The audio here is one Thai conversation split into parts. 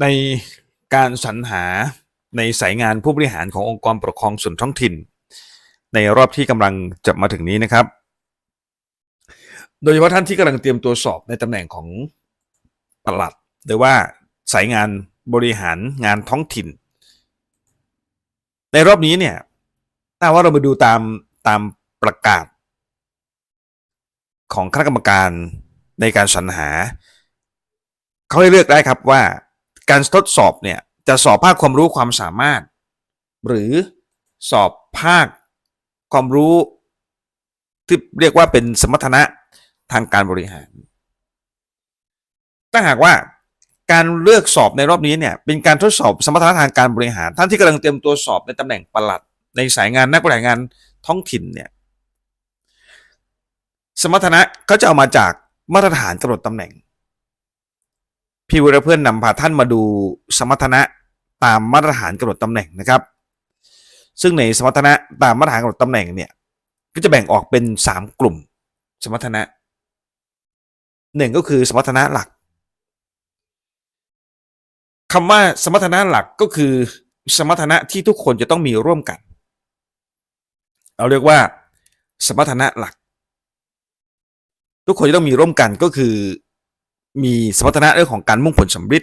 ในการสรรหาในสายงานผู้บริหารขององค์กรปกครองส่วนท้องถิ่น ในรอบที่กำลังจะมาถึงนี้นะครับ โดยเฉพาะท่านที่กำลังเตรียมตัวสอบในตำแหน่งของปลัด หรือว่าสายงานบริหารงานท้องถิ่น ในรอบนี้เนี่ยถ้าว่าเรามาดูตามตามประกาศ ของคณะกรรมการในการสรรหา เขาให้เลือกได้ครับว่า การทดสอบเนี่ยจะสอบภาคความรู้ความสามารถ หรือสอบภาคความรู้ที่เรียกว่าเป็นสมรรถนะทางการบริหาร ถ้าหากว่าการเลือกสอบในรอบนี้เนี่ยเป็นการทดสอบสมรรถนะทางการบริหาร ท่านที่กำลังเตรียมตัวสอบในตำแหน่งปลัด ในสายงานนักบริหารงานท้องถิ่นเนี่ยสมรรถนะก็จะเอามาจากมาตรฐานกำหนดตำแหน่ง พี่วรเพื่อนนำพาท่านมาดูสมรรถนะตามมาตรฐานกำหนดตำแหน่งนะครับ ซึ่งในสมรรถนะตามมาตรฐานกำหนดตำแหน่งเนี่ยก็จะแบ่งออกเป็น 3 กลุ่มสมรรถนะหนึ่งก็คือสมรรถนะหลักคำว่าสมรรถนะหลักก็คือสมรรถนะที่ทุกคนจะต้องมีร่วมกัน เราเรียกว่า สมรรถนะหลัก ทุกคนจะต้องมีร่วมกันก็คือ มีสมรรถนะเรื่องของการมุ่งผลสำเร็จ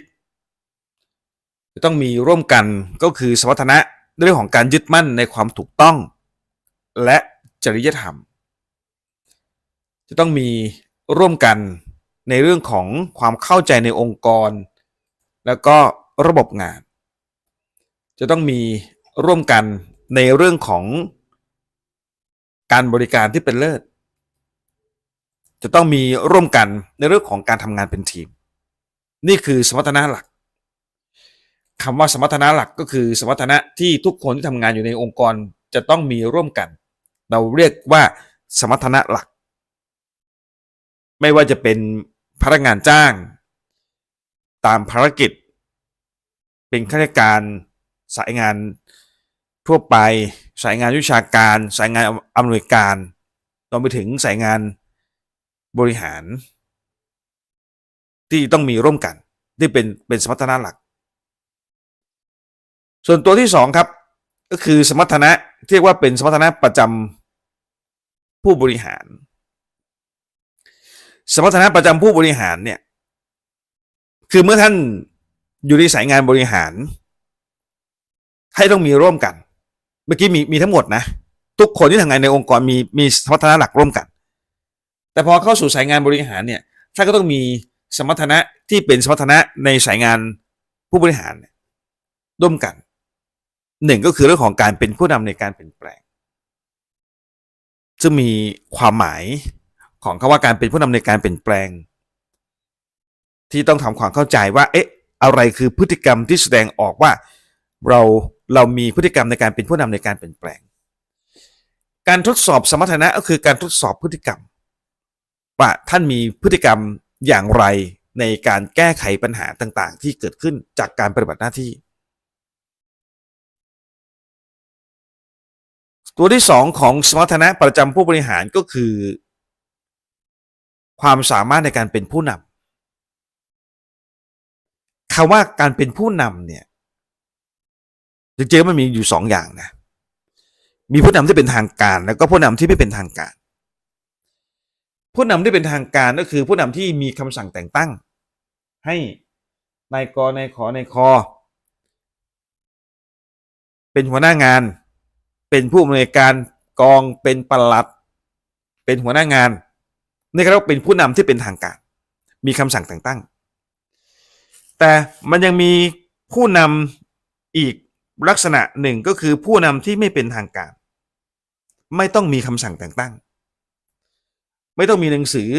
จะต้องมีร่วมกันก็คือสมรรถนะเรื่องของการยึดมั่นในความถูกต้อง และจริยธรรม จะต้องมีร่วมกันในเรื่องของความเข้าใจในองค์กร แล้วก็ระบบงาน จะต้องมีร่วมกันในเรื่องของการบริการที่เป็นเลิศ จะต้องมีร่วมกันในเรื่องของการทำงานเป็นทีม นี่คือสมรรถนะหลักคำว่าสมรรถนะหลักก็คือสมรรถนะที่ทุกคนที่ทำงานอยู่ในองค์กรจะต้องมีร่วมกัน เราเรียกว่าสมรรถนะหลัก ไม่ว่าจะเป็นพนักงานจ้าง ตามภารกิจ เป็นข้าราชการสายงานทั่วไป สายงานวิชาการ สายงานอำนวยการรวมไปถึงสายงาน บริหาร ที่ต้องมีร่วมกันที่เป็นเป็นสมรรถนะหลัก ส่วนตัวที่สองครับ ก็คือสมรรถนะที่เรียกว่าเป็นสมรรถนะประจำผู้บริหาร สมรรถนะประจำผู้บริหารเนี่ยคือเมื่อท่านอยู่ในสายงานบริหาร ให้ต้องมีร่วมกัน เมื่อกี้มีมีทั้งหมดนะ ทุกคนที่ทำงานในองค์กรมีมีสมรรถนะหลักร่วมกัน แต่พอเข้าสู่สายงานบริหารเนี่ยท่านก็ต้องมีสมรรถนะที่เป็นสมรรถนะในสายงานผู้บริหารเนี่ยร่วมกันหนึ่งก็คือเรื่องของการเป็นผู้นำในการเปลี่ยนแปลง ซึ่งมีความหมายของคำว่าการเป็นผู้นำในการเปลี่ยนแปลง ที่ต้องทำความเข้าใจว่าเอ๊ะอะไรคือพฤติกรรมที่แสดงออกว่าเราเรามีพฤติกรรมในการเป็นผู้นำในการเปลี่ยนแปลง การทดสอบสมรรถนะก็คือการทดสอบพฤติกรรม ว่าท่านมีพฤติกรรมอย่างไรในการแก้ไขปัญหาต่างๆ ที่เกิดขึ้นจากการปฏิบัติหน้าที่ ตัวที่สองของสมรรถนะประจำผู้บริหารก็คือ ความสามารถในการเป็นผู้นำคำว่าการเป็นผู้นำเนี่ยจริงๆมันมีอยู่สองอย่างนะมีผู้นำที่เป็นทางการ แล้วก็ผู้นำที่ไม่เป็นทางการ ผู้นำที่เป็นทางการก็คือผู้นำที่มีคำสั่งแต่งตั้ง ให้นายกนายขอนายคอ เป็นหัวหน้างาน เป็นผู้อำนวยการกองเป็นปลัด เป็นหัวหน้างานนี่ก็เรียกว่าเป็นผู้นำที่เป็นทางการ มีคำสั่งแต่งตั้ง แต่มันยังมีผู้นำอีกลักษณะหนึ่งก็คือผู้นำที่ไม่เป็นทางการ ไม่ต้องมีคำสั่งแต่งตั้ง ไม่ต้องมีหนังสือ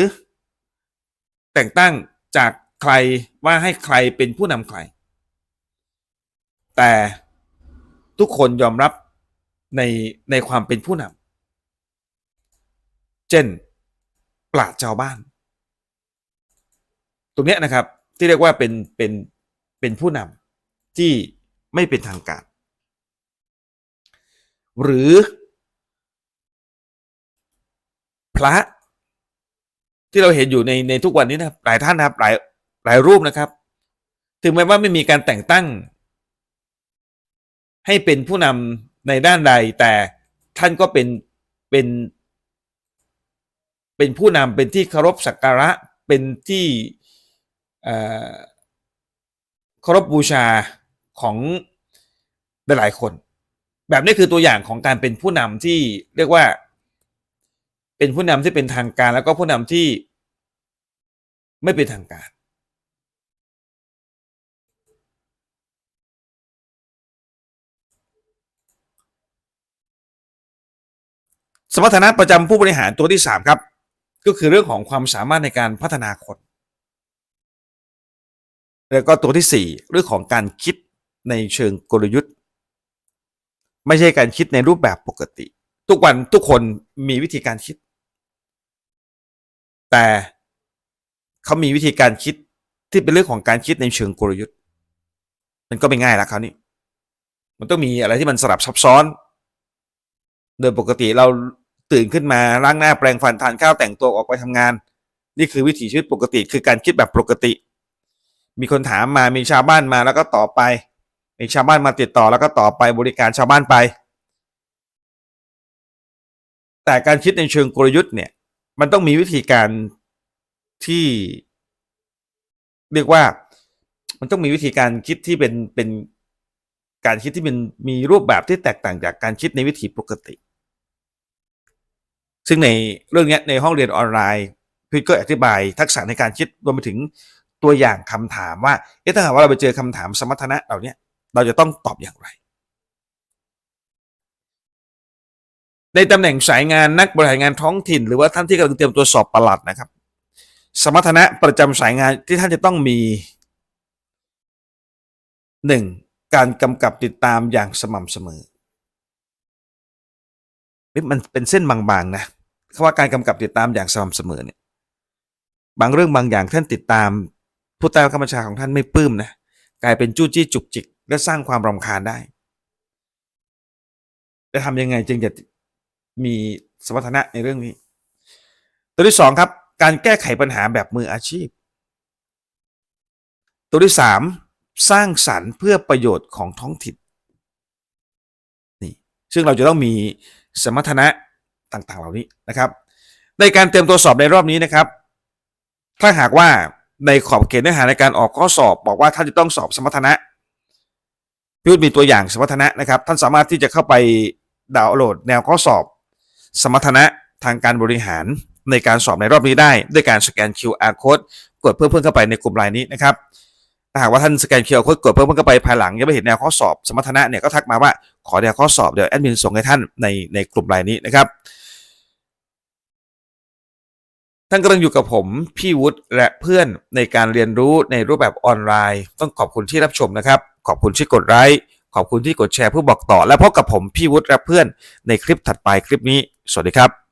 แต่งตั้งจากใครว่าให้ใครเป็นผู้นำใคร แต่ทุกคนยอมรับในในความเป็นผู้นำเช่นปราดชาวบ้าน ตรงเนี้ยนะครับที่เรียกว่าเป็นเป็นเป็นผู้นำที่ไม่เป็นทางการ หรือ พระ ที่เราเห็นอยู่ในในทุกวันนี้นะครับหลายท่านนะครับหลายหลายรูปนะครับ ถึงแม้ว่าไม่มีการแต่งตั้ง ให้เป็นผู้นำในด้านใด แต่ท่านก็เป็นเป็นเป็นผู้นำเป็นที่เคารพสักการะเป็นที่เอ่อเคารพบูชาของหลายๆคน แบบนี้คือตัวอย่างของการเป็นผู้นำที่เรียกว่า เป็นผู้นำที่เป็นทางการแล้วก็ผู้นำที่ไม่เป็นทางการ สมรรถนะประจำผู้บริหารตัวที่สามครับ ก็คือเรื่องของความสามารถในการพัฒนาคน แล้วก็ตัวที่สี่เรื่องของการคิดในเชิงกลยุทธ์ ไม่ใช่การคิดในรูปแบบปกติ ทุกวันทุกคนมีวิธีการคิด แต่เขามีวิธีการคิดที่เป็นเรื่องของการคิดในเชิงกลยุทธ์ มันก็ไม่ง่ายล้วคราวนี้ มันต้องมีอะไรที่มันสลับซับซ้อน โดยปกติเราตื่นขึ้นมาล้างหน้าแปรงฟันทานข้าวแต่งตัวออกไปทำงาน นี่คือวิถีชีวิตปกติ คือการคิดแบบปกติ มีคนถามมามีชาวบ้านมาแล้วก็ต่อบไป มีชาวบ้านมาติดต่อแล้วก็ต่อไปบริการชาวบ้านไป แต่การคิดในเชิงกลยุทธ์เนี่ย มันต้องมีวิธีการที่ เรียกว่า มันต้องมีวิธีการคิดที่เป็นเป็นการคิดที่เป็นมีรูปแบบที่แตกต่างจากการคิดในวิถีปกติ ซึ่งในเรื่องนี้ในห้องเรียนออนไลน์พี่ก็อธิบายทักษะในการคิดรวมไปถึงตัวอย่างคำถามว่าเอ๊ะถ้าหากว่าเราไปเจอคำถามสมรรถนะเหล่านี้เราจะต้องตอบอย่างไร ในตำแหน่งสายงานนักบริหารงานท้องถิ่น หรือว่าท่านที่กำลังเตรียมตัวสอบประหลัดนะครับ สมรรถนะประจำสายงานที่ท่านจะต้องมีหนึ่งการกำกับติดตามอย่างสม่ำเสมอมันเป็นเส้นบางๆนะคำว่าการกำกับติดตามอย่างสม่ำเสมอเนี่ยบางเรื่องบางอย่างท่านติดตามผู้ใต้บังคับบัญชาของท่านไม่ปลื้มนะกลายเป็นจู้จี้จุกจิก และสร้างความรำคาญได้ จะทำยังไงจึงจะ มีสมรรถนะในเรื่องนี้ ตัวที่สองครับ การแก้ไขปัญหาแบบมืออาชีพ ตัวที่สามสร้างสรรค์เพื่อประโยชน์ของท้องถิ่นนี่ซึ่งเราจะต้องมีสมรรถนะต่างๆ เหล่านี้นะครับ ในการเตรียมตัวสอบในรอบนี้นะครับ ถ้าหากว่าในขอบเขตเนื้อหาในการออกข้อสอบ บอกว่าท่านจะต้องสอบสมรรถนะพิวมีตัวอย่างสมรรถนะนะครับ ท่านสามารถที่จะเข้าไปดาวน์โหลดแนวข้อสอบ สมรรถนะทางการบริหารในการสอบในรอบนี้ได้ ด้วยการสแกน QR code กดเพิ่มเพิ่มเข้าไปในกลุ่มไลน์นี้นะครับถ้าหากว่าท่านสแกน QR code กดเพิ่มเพิ่มเข้าไปภายหลังยังไม่เห็นแนวข้อสอบสมรรถนะเนี่ยก็ทักมาว่าขอแนวข้อสอบเดี๋ยวแอดมินส่งให้ท่านในในกลุ่มไลน์นี้นะครับท่านกำลังอยู่กับผมพี่วุฒิและเพื่อนในการเรียนรู้ในรูปแบบออนไลน์ ต้องขอบคุณที่รับชมนะครับ ขอบคุณที่กดไลค์ ขอบคุณที่กดแชร์เพื่อบอกต่อ และพบกับผมพี่วุฒิและเพื่อนในคลิปถัดไปคลิปนี้ สวัสดีครับ